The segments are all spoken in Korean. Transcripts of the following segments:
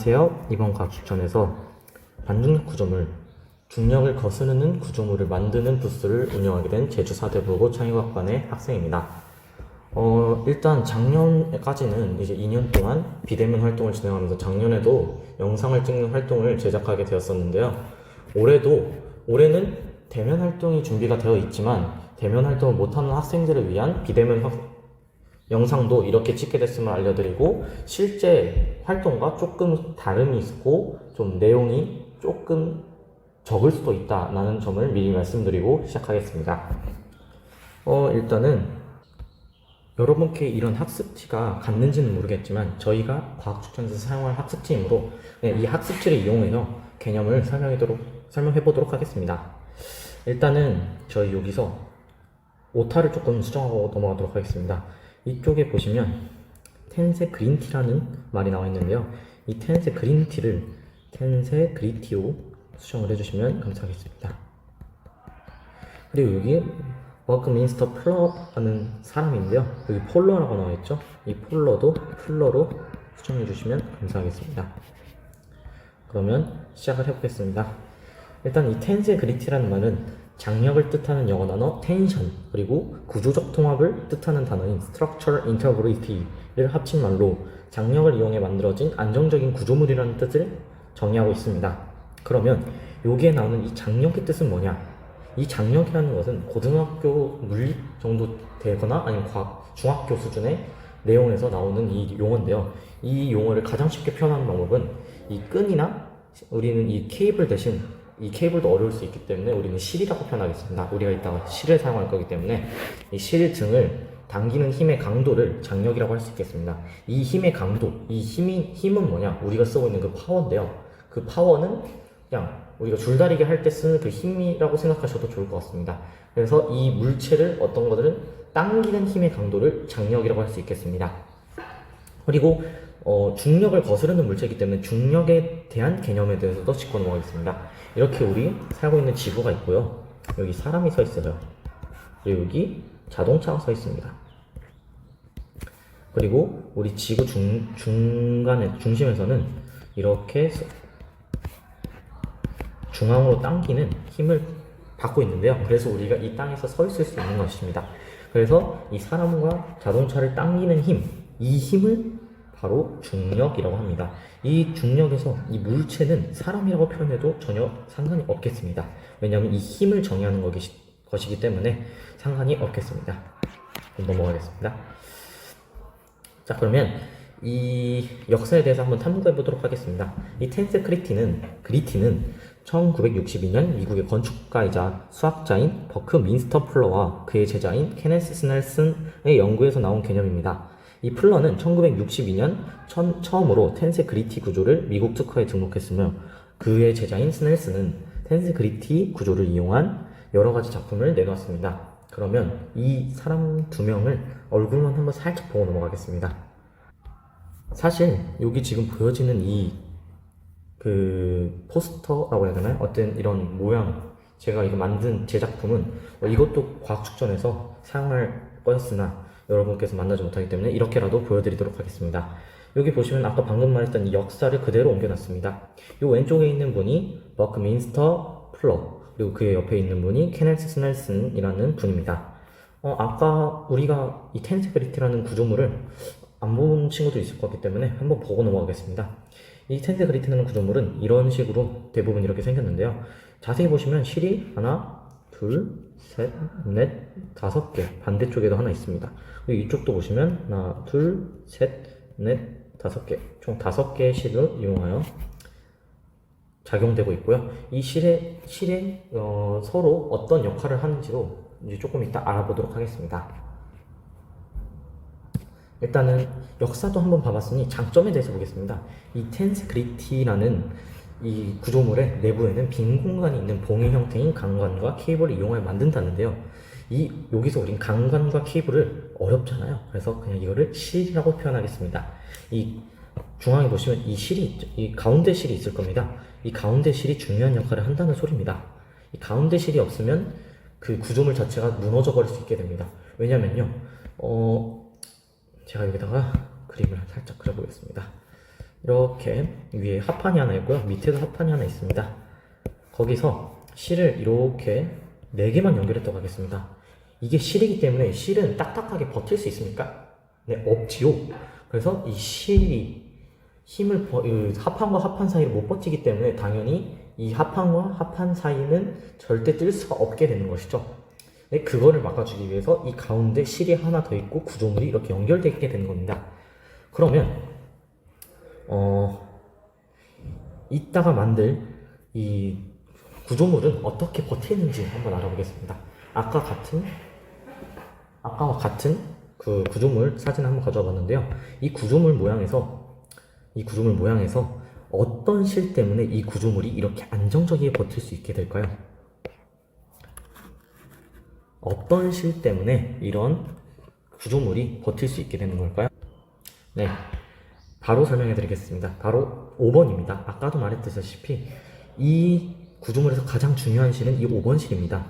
안녕하세요. 이번 과학 추천에서 반중력 구조물, 중력을 거스르는 구조물을 만드는 부스를 운영하게 된 제주 사대부고 창의과학관의 학생입니다. 어, 일단 작년까지는 이제 2년 동안 비대면 활동을 진행하면서 작년에도 영상을 찍는 활동을 제작하게 되었었는데요. 올해도 올해는 대면 활동이 준비가 되어 있지만 대면 활동을 못하는 학생들을 위한 비대면 학- 영상도 이렇게 찍게 됐음을 알려드리고 실제 활동과 조금 다름이 있고 좀 내용이 조금 적을 수도 있다라는 점을 미리 말씀드리고 시작하겠습니다. 어, 일단은 여러분께 이런 학습지가 갔는지는 모르겠지만 저희가 과학추천에서 사용할 학습지이므로 네, 이 학습지를 이용해서 개념을 설명해도록, 설명해 보도록 하겠습니다. 일단은 저희 여기서 오타를 조금 수정하고 넘어가도록 하겠습니다. 이쪽에 보시면 텐세 그린티라는 말이 나와 있는데요. 이 텐세 그린티를 텐세 그리티로 수정을 해주시면 감사하겠습니다. 그리고 여기 워크 민스터 플러라는 사람인데요. 여기 폴러라고 나와 있죠. 이 폴러도 플러로 수정해 주시면 감사하겠습니다. 그러면 시작을 해보겠습니다. 일단 이 텐세 그리티라는 말은 장력을 뜻하는 영어 단어 텐션 그리고 구조적 통합을 뜻하는 단어인 structural integrity를 합친 말로 장력을 이용해 만들어진 안정적인 구조물이라는 뜻을 정의하고 있습니다. 그러면 여기에 나오는 이 장력의 뜻은 뭐냐? 이 장력이라는 것은 고등학교 물리 정도 되거나 아니면 과학, 중학교 수준의 내용에서 나오는 이 용어인데요. 이 용어를 가장 쉽게 표현하는 방법은 이 끈이나 우리는 이 케이블 대신 이 케이블도 어려울 수 있기 때문에 우리는 실이라고 표현하겠습니다. 우리가 이따가 실을 사용할 거기 때문에 이 실 등을 당기는 힘의 강도를 장력이라고 할 수 있겠습니다. 이 힘의 강도, 이 힘이 힘은 뭐냐? 우리가 쓰고 있는 그 파워인데요. 그 파워는 그냥 우리가 줄다리기 할 때 쓰는 그 힘이라고 생각하셔도 좋을 것 같습니다. 그래서 이 물체를 어떤 것들은 당기는 힘의 강도를 장력이라고 할 수 있겠습니다. 그리고 어, 중력을 거스르는 물체이기 때문에 중력에 대한 개념에 대해서도 짚고 넘어가겠습니다. 이렇게 우리 살고 있는 지구가 있고요. 여기 사람이 서 있어요. 그리고 여기 자동차가 서 있습니다. 그리고 우리 지구 중, 중간에, 중심에서는 이렇게 서- 중앙으로 당기는 힘을 받고 있는데요. 그래서 우리가 이 땅에서 서 있을 수 있는 것입니다. 그래서 이 사람과 자동차를 당기는 힘, 이 힘을 바로 중력이라고 합니다. 이 중력에서 이 물체는 사람이라고 표현해도 전혀 상관이 없겠습니다. 왜냐하면 이 힘을 정의하는 것이, 것이기 때문에 상관이 없겠습니다. 넘어가겠습니다. 자 그러면 이 역사에 대해서 한번 탐구해 보도록 하겠습니다. 이 텐세 크리티는 그리티는 1962년 미국의 건축가이자 수학자인 버크 민스터 플러와 그의 제자인 케네스 스넬슨의 연구에서 나온 개념입니다. 이 플러는 1962년 천- 처음으로 텐세 그리티 구조를 미국 특허에 등록했으며 그의 제자인 스넬슨은 텐세 그리티 구조를 이용한 여러 가지 작품을 내놓았습니다. 그러면 이 사람 두 명을 얼굴만 한번 살짝 보고 넘어가겠습니다. 사실 여기 지금 보여지는 이 그 포스터라고 해야 되나요? 어떤 이런 모양 제가 이거 만든 제작품은 어, 이것도 과학 축전에서 사용할 거였으나 여러분께서 만나지 못하기 때문에 이렇게라도 보여드리도록 하겠습니다. 여기 보시면 아까 방금 말했던 이 역사를 그대로 옮겨놨습니다. 이 왼쪽에 있는 분이 버크 민스터 플러 그리고 그의 옆에 있는 분이 케넬스 스넬슨이라는 분입니다. 어, 아까 우리가 이 텐세그리티라는 구조물을 안 본 친구도 있을 거기 때문에 한번 보고 넘어가겠습니다. 이 텐세 그리트라는 구조물은 이런 식으로 대부분 이렇게 생겼는데요. 자세히 보시면 실이 하나, 둘, 셋, 넷, 다섯 개 반대쪽에도 하나 있습니다. 이쪽도 보시면 하나, 둘, 셋, 넷, 다섯 개 총 다섯 개의 실을 이용하여 작용되고 있고요. 이 실에 실에 어, 서로 어떤 역할을 하는지도 이제 조금 이따 알아보도록 하겠습니다. 일단은 역사도 한번 봐봤으니 장점에 대해서 보겠습니다. 이 텐스 그리티라는 이 구조물의 내부에는 빈 공간이 있는 봉의 형태인 강관과 케이블을 이용하여 만든다는데요. 이 여기서 우린 강관과 케이블을 어렵잖아요. 그래서 그냥 이거를 실이라고 표현하겠습니다. 이 중앙에 보시면 이 실이 있죠. 이 가운데 실이 있을 겁니다. 이 가운데 실이 중요한 역할을 한다는 소리입니다. 이 가운데 실이 없으면 그 구조물 자체가 무너져 버릴 수 있게 됩니다. 왜냐면요, 어, 제가 여기다가 그림을 살짝 그려보겠습니다. 이렇게 위에 합판이 하나 있고요. 밑에도 합판이 하나 있습니다. 거기서 실을 이렇게 4개만 연결했다고 하겠습니다. 이게 실이기 때문에 실은 딱딱하게 버틸 수 있습니까? 네, 없지요. 그래서 이 실이 힘을 버, 이 합판과 합판 사이를 못 버티기 때문에 당연히 이 합판과 합판 사이는 절대 뜰 수가 없게 되는 것이죠. 네, 그거를 막아주기 위해서 이 가운데 실이 하나 더 있고 구조물이 이렇게 연결되어 있게 되는 겁니다. 그러면 어 이따가 만들 이 구조물은 어떻게 버티는지 한번 알아보겠습니다. 아까 같은 아까와 같은 그 구조물 사진 한번 가져와 봤는데요. 이 구조물 모양에서 이 구조물 모양에서 어떤 실 때문에 이 구조물이 이렇게 안정적이게 버틸 수 있게 될까요? 어떤 실 때문에 이런 구조물이 버틸 수 있게 되는 걸까요? 네. 바로 설명해 드리겠습니다. 바로 5번입니다. 아까도 말했다시피 이 구조물에서 가장 중요한 실은 이 5번 실입니다.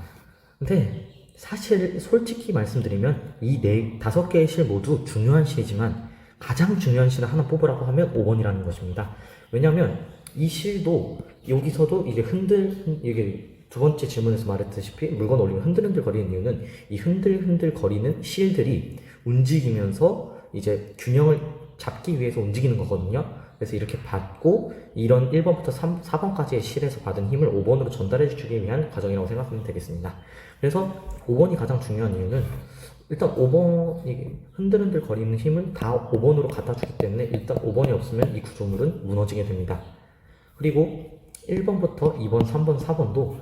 근데 사실 솔직히 말씀드리면 이 네 다섯 개의 실 모두 중요한 실이지만 가장 중요한 실을 하나 뽑으라고 하면 5번이라는 것입니다. 왜냐하면 이 실도 여기서도 이게 흔들 흔- 이게 두 번째 질문에서 말했다시피 물건 올리면 흔들흔들 거리는 이유는 이 흔들흔들 거리는 실들이 움직이면서 이제 균형을 잡기 위해서 움직이는 거거든요. 그래서 이렇게 받고 이런 1번부터 3, 4번까지의 실에서 받은 힘을 5번으로 전달해 주기 위한 과정이라고 생각하면 되겠습니다. 그래서 5번이 가장 중요한 이유는 일단 5번이 흔들흔들 거리는 힘을 다 5번으로 갖다 주기 때문에 일단 5번이 없으면 이 구조물은 무너지게 됩니다. 그리고 1번부터 2번, 3번, 4번도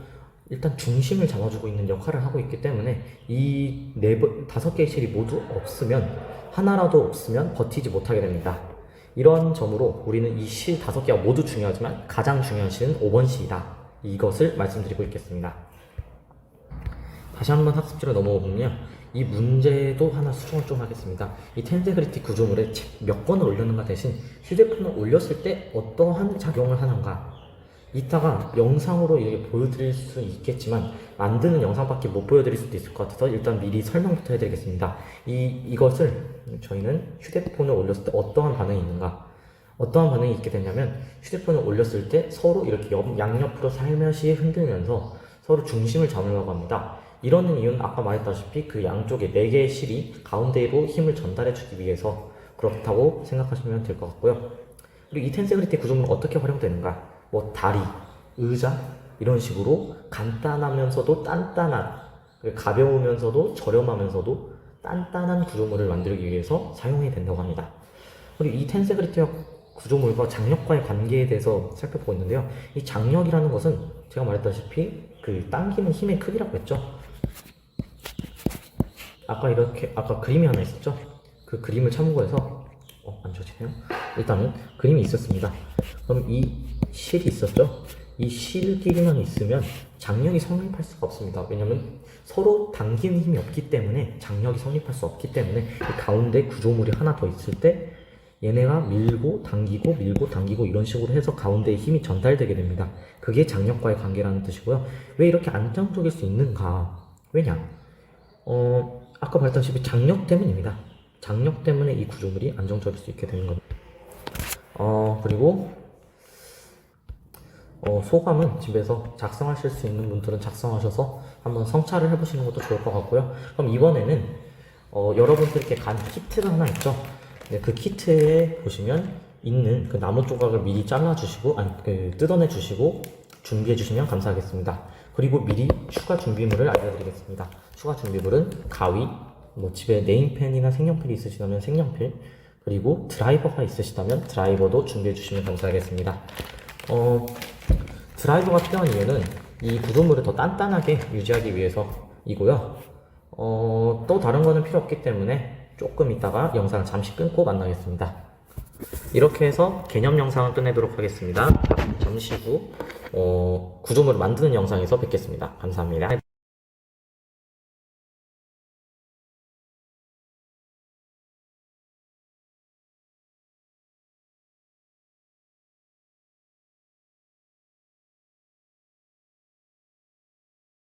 일단 중심을 잡아주고 있는 역할을 하고 있기 때문에 이네 번, 다섯 개의 실이 모두 없으면 하나라도 없으면 버티지 못하게 됩니다. 이런 점으로 우리는 이실 다섯 개가 모두 중요하지만 가장 중요한 실은 5번 실이다. 이것을 말씀드리고 있겠습니다. 다시 한번 학습지로 넘어가 보면요. 이 문제도 하나 수정을 좀 하겠습니다. 이 텐세그리티 구조물에 책몇 번을 올렸는가 대신 휴대폰을 올렸을 때 어떠한 작용을 하는가. 이따가 영상으로 이렇게 보여드릴 수 있겠지만 만드는 영상밖에 못 보여드릴 수도 있을 것 같아서 일단 미리 설명부터 해드리겠습니다. 이, 이것을 저희는 휴대폰을 올렸을 때 어떠한 반응이 있는가 어떠한 반응이 있게 되냐면 휴대폰을 올렸을 때 서로 이렇게 옆, 양옆으로 살며시 흔들면서 서로 중심을 잡으려고 합니다. 이러는 이유는 아까 말했다시피 그 양쪽에 네 개의 실이 가운데로 힘을 전달해 주기 위해서 그렇다고 생각하시면 될 것 같고요. 그리고 이 텐세그리티 구조물은 어떻게 활용되는가? 뭐 다리, 의자 이런 식으로 간단하면서도 단단한 가벼우면서도 저렴하면서도 단단한 구조물을 만들기 위해서 사용이 된다고 합니다. 그리고 이 텐세그리티 구조물과 장력과의 관계에 대해서 살펴보고 있는데요. 이 장력이라는 것은 제가 말했다시피 그 당기는 힘의 크기라고 했죠. 아까 이렇게 아까 그림이 하나 있었죠. 그 그림을 참고해서 어, 안 좋지네요. 일단은 그림이 있었습니다. 그럼 이 실이 있었죠. 이 실끼리만 있으면 장력이 성립할 수가 없습니다. 왜냐면 서로 당기는 힘이 없기 때문에 장력이 성립할 수 없기 때문에 이 가운데 구조물이 하나 더 있을 때 얘네가 밀고 당기고 밀고 당기고 이런 식으로 해서 가운데에 힘이 전달되게 됩니다. 그게 장력과의 관계라는 뜻이고요. 왜 이렇게 안정적일 수 있는가? 왜냐? 어, 아까 말했다시피 장력 때문입니다. 장력 때문에 이 구조물이 안정적일 수 있게 되는 겁니다. 어, 그리고 어, 소감은 집에서 작성하실 수 있는 분들은 작성하셔서 한번 성찰을 해보시는 것도 좋을 것 같고요. 그럼 이번에는 어, 여러분들께 간 키트가 하나 있죠. 네, 그 키트에 보시면 있는 그 나무 조각을 미리 잘라주시고, 아니, 그 뜯어내 주시고 준비해 주시면 감사하겠습니다. 그리고 미리 추가 준비물을 알려드리겠습니다. 추가 준비물은 가위, 뭐 집에 네임펜이나 색연필이 있으시다면 색연필, 그리고 드라이버가 있으시다면 드라이버도 준비해 주시면 감사하겠습니다. 어, 드라이버가 필요한 이유는 이 구조물을 더 단단하게 유지하기 위해서이고요. 어, 또 다른 거는 필요 없기 때문에 조금 있다가 영상을 잠시 끊고 만나겠습니다. 이렇게 해서 개념 영상을 끝내도록 하겠습니다. 잠시 후 어, 구조물을 만드는 영상에서 뵙겠습니다. 감사합니다.